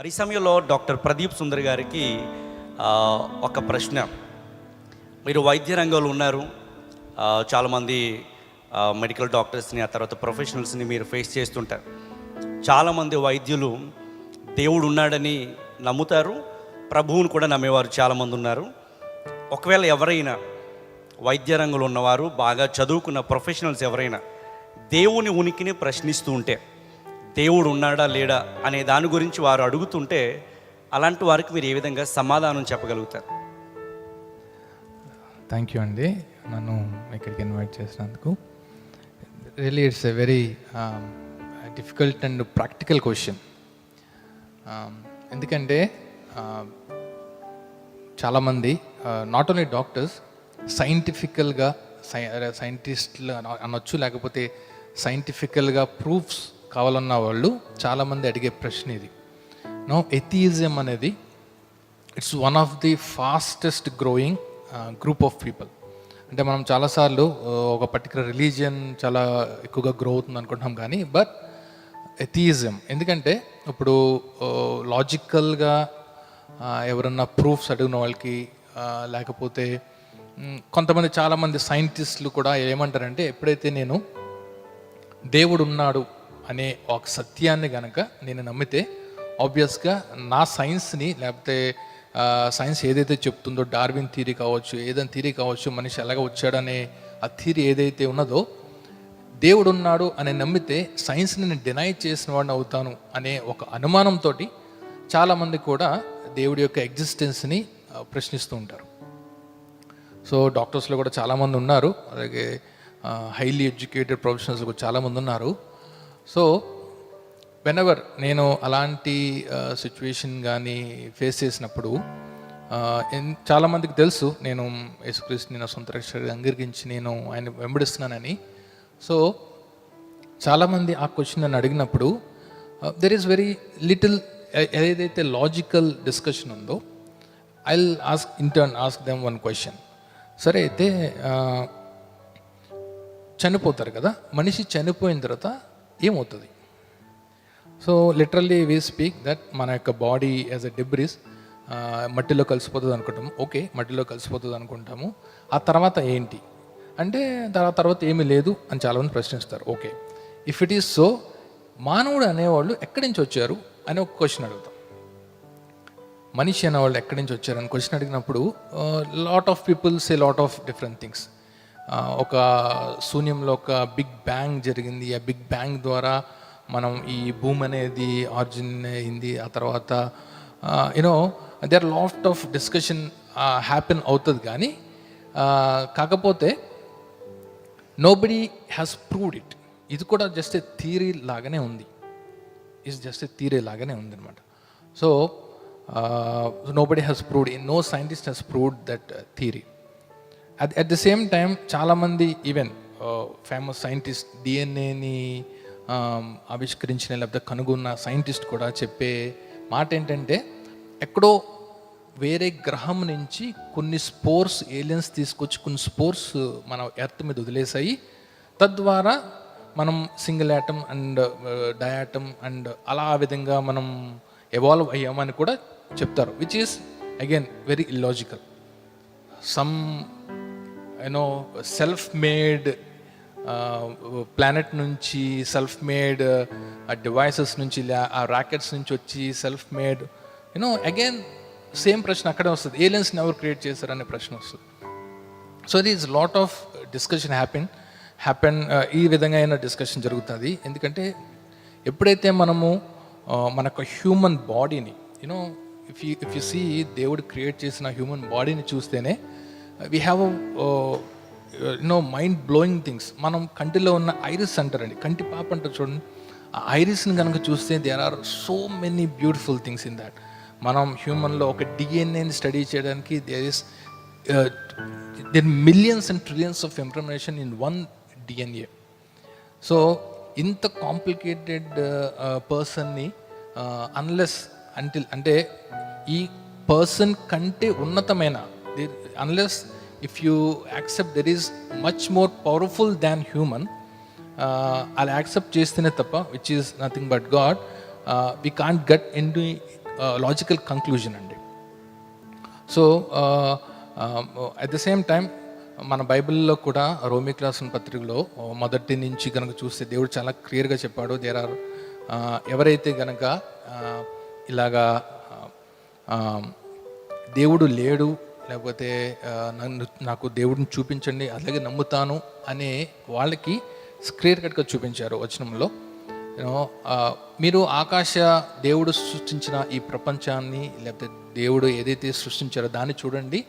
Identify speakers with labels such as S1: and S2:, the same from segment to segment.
S1: మరి ఈ సమయంలో డాక్టర్ ప్రదీప్ సుందర్ గారికి ఒక ప్రశ్న. మీరు వైద్య రంగంలో ఉన్నారు. చాలామంది మెడికల్ డాక్టర్స్ని ఆ తర్వాత ప్రొఫెషనల్స్ని మీరు ఫేస్ చేస్తుంటారు. చాలామంది వైద్యులు దేవుడు ఉన్నాడని నమ్ముతారు. ప్రభువుని కూడా నమ్మేవారు చాలామంది ఉన్నారు. ఒకవేళ ఎవరైనా వైద్య రంగంలో ఉన్నవారు బాగా చదువుకున్న ప్రొఫెషనల్స్ ఎవరైనా దేవుని ఉనికిని ప్రశ్నిస్తూ ఉంటే దేవుడు ఉన్నాడా లేడా అనే దాని గురించి వారు అడుగుతుంటే అలాంటి వారికి మీరు ఏ విధంగా సమాధానం చెప్పగలుగుతారు?
S2: థ్యాంక్ యూ అండి. నన్ను ఇక్కడికి ఇన్వైట్ చేసినందుకు. Really it's a very difficult and practical question ఎందుకంటే um, చాలామంది నాట్ ఓన్లీ డాక్టర్స్ సైంటిఫికల్గా సై సైంటిస్ట్లు అనొచ్చు లేకపోతే సైంటిఫికల్గా ప్రూఫ్స్ కావాలన్న వాళ్ళు చాలామంది అడిగే ప్రశ్న ఇది. నో ఎథియిజం అనేది it's one of the fastest growing group of people అంటే మనం చాలాసార్లు uh, ఒక పర్టికులర్ రిలీజియన్ చాలా ఎక్కువగా గ్రో అవుతుంది అనుకుంటున్నాం కానీ బట్ ఎథియిజం ఎందుకంటే ఇప్పుడు uh, లాజికల్గా uh, ఎవరన్నా ప్రూఫ్స్ అడిగిన వాళ్ళకి లేకపోతే కొంతమంది చాలామంది సైంటిస్టులు కూడా ఏమంటారంటే ఎప్పుడైతే నేను దేవుడు ఉన్నాడు అనే ఒక సత్యాన్ని గనక నేను నమ్మితే ఆబ్వియస్గా నా సైన్స్ని లేకపోతే సైన్స్ ఏదైతే చెప్తుందో డార్విన్ థీరీ కావచ్చు ఏదైనా థీరీ కావచ్చు మనిషి ఎలాగ వచ్చాడనే ఆ థీరీ ఏదైతే ఉన్నదో దేవుడు ఉన్నాడు అని నమ్మితే సైన్స్ని నేను డినై చేసిన వాడిని అవుతాను అనే ఒక అనుమానంతో చాలామంది కూడా దేవుడి యొక్క ఎగ్జిస్టెన్స్ని ప్రశ్నిస్తూ ఉంటారు. సో డాక్టర్స్లో కూడా చాలామంది ఉన్నారు. అలాగే హైలీ ఎడ్యుకేటెడ్ ప్రొఫెషనల్స్ కూడా చాలామంది ఉన్నారు. సో వెనెవర్ నేను అలాంటి సిచ్యువేషన్ కానీ ఫేస్ చేసినప్పుడు చాలామందికి తెలుసు నేను యేసుక్రీస్తుని నా సొంత రక్షకుడిగా అంగీకరించి నేను ఆయన వెంబడిస్తున్నానని. సో చాలామంది ఆ క్వశ్చన్ నన్ను అడిగినప్పుడు దెర్ ఈస్ వెరీ లిటిల్ ఏదైతే లాజికల్ డిస్కషన్ ఉందో I ask in turn ask them one question సరే అయితే చనిపోతారు కదా మనిషి చనిపోయిన తర్వాత ఏమవుతుంది? So literally we speak that మన యొక్క బాడీ యాజ్ అ డెబ్రిస్ మట్టిలో కలిసిపోతుంది అనుకుంటాము. ఓకే మట్టిలో కలిసిపోతుంది అనుకుంటాము. ఆ తర్వాత ఏంటి? అంటే తర్వాత తర్వాత ఏమీ లేదు అని చాలామంది ప్రశ్నిస్తారు. Okay if it is so మానవుడు అనేవాళ్ళు ఎక్కడి నుంచి వచ్చారు అని ఒక క్వశ్చన్ అడుగుతాం. మనిషి అనేవాళ్ళు ఎక్కడి నుంచి వచ్చారు అని క్వశ్చన్ అడిగినప్పుడు lot of peoples a lot of different things ఒక శూన్యంలో ఒక బిగ్ బ్యాంగ్ జరిగింది. ఆ బిగ్ బ్యాంగ్ ద్వారా మనం ఈ భూమి అనేది ఆర్జిన్ అయింది. ఆ తర్వాత you know there lot of discussion happen అవుతుంది కానీ కాకపోతే నోబడి హ్యాస్ ప్రూవ్డ్ ఇట్ ఇది కూడా జస్ట్ ఏ థియరీ లాగానే ఉంది. ఇస్ జస్ట్ ఏ థియరీ లాగానే ఉంది అనమాట so nobody has proved no scientist has proved that theory at at the same time చాలామంది ఈవెన్ ఫేమస్ సైంటిస్ట్ డిఎన్ఏని ఆవిష్కరించిన లేకపోతే కనుగొన్న సైంటిస్ట్ కూడా చెప్పే మాట ఏంటంటే ఎక్కడో వేరే గ్రహం నుంచి కొన్ని స్పోర్స్ ఏలియన్స్ తీసుకొచ్చి కొన్ని స్పోర్స్ మన ఎర్త్ మీద వదిలేసాయి తద్వారా మనం single atom and diatom and అలా ఆ విధంగా మనం ఎవాల్వ్ అయ్యామని కూడా చెప్తారు which is again very illogical some you know self made planet నుంచి సెల్ఫ్ మేడ్ డివైసెస్ నుంచి లే- ఆ ర్యాకెట్స్ నుంచి వచ్చి self made you know again same ప్రశ్న అక్కడే వస్తుంది. ఏలియన్స్ని ఎవరు క్రియేట్ చేశారనే ప్రశ్న వస్తుంది. So these lot of discussion happen happen ఈ విధంగా అయిన డిస్కషన్ జరుగుతుంది. ఎందుకంటే ఎప్పుడైతే మనము మన యొక్క హ్యూమన్ బాడీని you know if you if you see దేవుడు క్రియేట్ చేసిన హ్యూమన్ బాడీని చూస్తేనే we have no mind blowing things మనం కంటిలో ఉన్న ఐరిస్ అంటారండి. కంటి పాప అంటారు చూడండి. ఆ ఐరిస్ని కనుక చూస్తే there are so many beautiful things in that మనం హ్యూమన్లో ఒక డిఎన్ఏని స్టడీ చేయడానికి there is then millions and trillions of information in one DNA so ఇంత కాంప్లికేటెడ్ పర్సన్ని అన్లెస్ అంటిల్ అంటే ఈ పర్సన్ కంటే ఉన్నతమైన unless if you accept there is much more powerful than human అలా యాక్సెప్ట్ చేస్తేనే తప్ప which is nothing but God we can't get into logical conclusion అండి. So at the same time మన బైబిల్లో కూడా రోమి క్లాస్ పత్రికలో మొదటి నుంచి కనుక చూస్తే దేవుడు చాలా క్లియర్గా చెప్పాడు. దేర్ ఆర్ uh, ఎవరైతే కనుక uh, ఇలాగా uh, um, దేవుడు లేడు లేకపోతే నన్ను నాకు దేవుడిని చూపించండి అలాగే నమ్ముతాను అనే వాళ్ళకి స్క్రీన్ కట్గా చూపించారు వచనంలో. మీరు ఆకాశ దేవుడు సృష్టించిన ఈ ప్రపంచాన్ని లేకపోతే దేవుడు ఏదైతే సృష్టించారో దాన్ని చూడండి.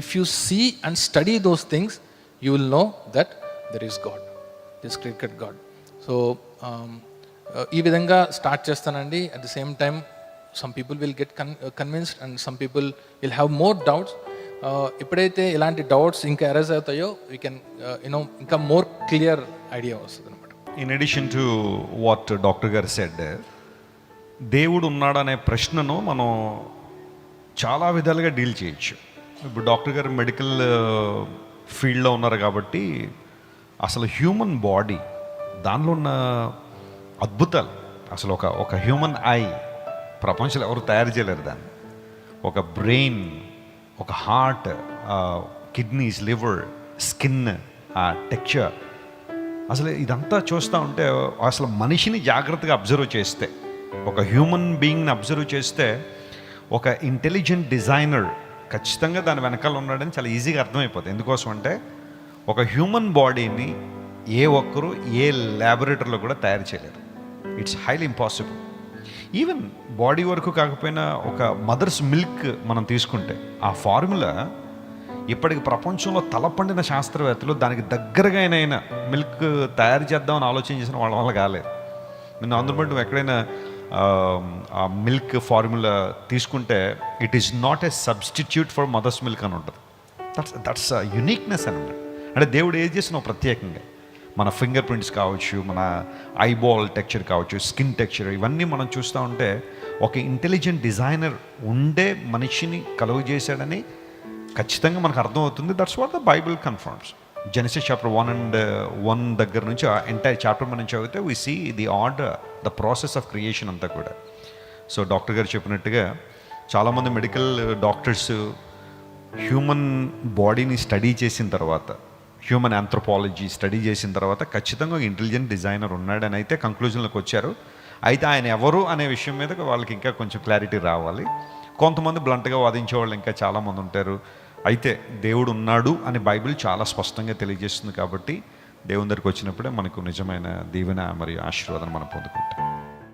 S2: If you see and study those things you will know that there is God this cricket God so ఈ విధంగా స్టార్ట్ చేస్తానండి. At the same time some people will get కన్ convinced and some people will have more doubts ఎప్పుడైతే ఇలాంటి doubts ఇంకా arise అవుతాయో we can you know ఇంకా more clear idea వస్తుంది అనమాట
S3: in addition to what doctor గారు సెడ్ దేవుడు ఉన్నాడనే ప్రశ్నను మనం చాలా విధాలుగా డీల్ చేయొచ్చు. ఇప్పుడు డాక్టర్ గారు మెడికల్ uh, ఫీల్డ్లో ఉన్నారు కాబట్టి అసలు హ్యూమన్ బాడీ దానిలో ఉన్న అద్భుతాలు అసలు ఒక ఒక హ్యూమన్ ఐ ప్రపంచంలో ఎవరు తయారు చేయలేరు దాన్ని. ఒక బ్రెయిన్ ఒక హార్ట్ కిడ్నీస్ లివర్ స్కిన్ ఆ టెక్చర్ అసలు ఇదంతా చూస్తూ ఉంటే అసలు మనిషిని జాగ్రత్తగా అబ్జర్వ్ చేస్తే ఒక హ్యూమన్ బీయింగ్ని అబ్జర్వ్ చేస్తే ఒక ఇంటెలిజెంట్ డిజైనర్ ఖచ్చితంగా దాని వెనకాల ఉన్నాడని చాలా ఈజీగా అర్థమైపోతుంది ఎందుకోసం అంటే ఒక హ్యూమన్ బాడీని ఏ ఒక్కరు ఏ ల్యాబొరేటరీలో కూడా తయారు చేయలేరు. It's highly impossible even body వరకు కాకపోయినా ఒక మదర్స్ మిల్క్ మనం తీసుకుంటే ఆ ఫార్ములా ఇప్పటికి ప్రపంచంలో తలపండిన శాస్త్రవేత్తలు దానికి దగ్గరగా అయిన మిల్క్ తయారు చేద్దామని ఆలోచన చేసిన వాళ్ళ వల్ల కాలేదు నేను అందుబాటు నువ్వు ఎక్కడైనా ఆ, మిల్క్ ఫార్ములా తీసుకుంటే it is not a substitute for mother's milk అని ఉంటుంది. దట్స్ దట్స్ యునిక్నెస్ అనమాట అంటే దేవుడు ఏది చేసినావు ప్రత్యేకంగా. మన ఫింగర్ ప్రింట్స్ కావచ్చు మన ఐబాల్ టెక్చర్ కావచ్చు స్కిన్ టెక్చర్ ఇవన్నీ మనం చూస్తూ ఉంటే ఒక ఇంటెలిజెంట్ డిజైనర్ ఉండే మనిషిని కలుగు చేశాడని ఖచ్చితంగా మనకు అర్థమవుతుంది. That's what the Bible confirms Genesis chapter one and one దగ్గర నుంచి ఎంటైర్ చాప్టర్ మనం చదివితే we see the order the process of creation అంతా కూడా. సో డాక్టర్ గారు చెప్పినట్టుగా చాలామంది మెడికల్ uh, డాక్టర్స్ హ్యూమన్ బాడీని స్టడీ చేసిన తర్వాత హ్యూమన్ ఆంథ్రోపాలజీ స్టడీ చేసిన తర్వాత ఖచ్చితంగా ఇంటెలిజెంట్ డిజైనర్ ఉన్నాడని అయితే కంక్లూజన్లోకి వచ్చారు. అయితే ఆయన ఎవరు అనే విషయం మీద వాళ్ళకి ఇంకా కొంచెం క్లారిటీ రావాలి. కొంతమంది బ్లంట్గా వాదించే వాళ్ళు ఇంకా చాలామంది ఉంటారు. అయితే దేవుడు ఉన్నాడు అని బైబిల్ చాలా స్పష్టంగా తెలియజేస్తుంది కాబట్టి దేవుని దగ్గరికి వచ్చినప్పుడే మనకు నిజమైన దీవెన మరియు ఆశీర్వాదం మనం పొందుకుంటాం.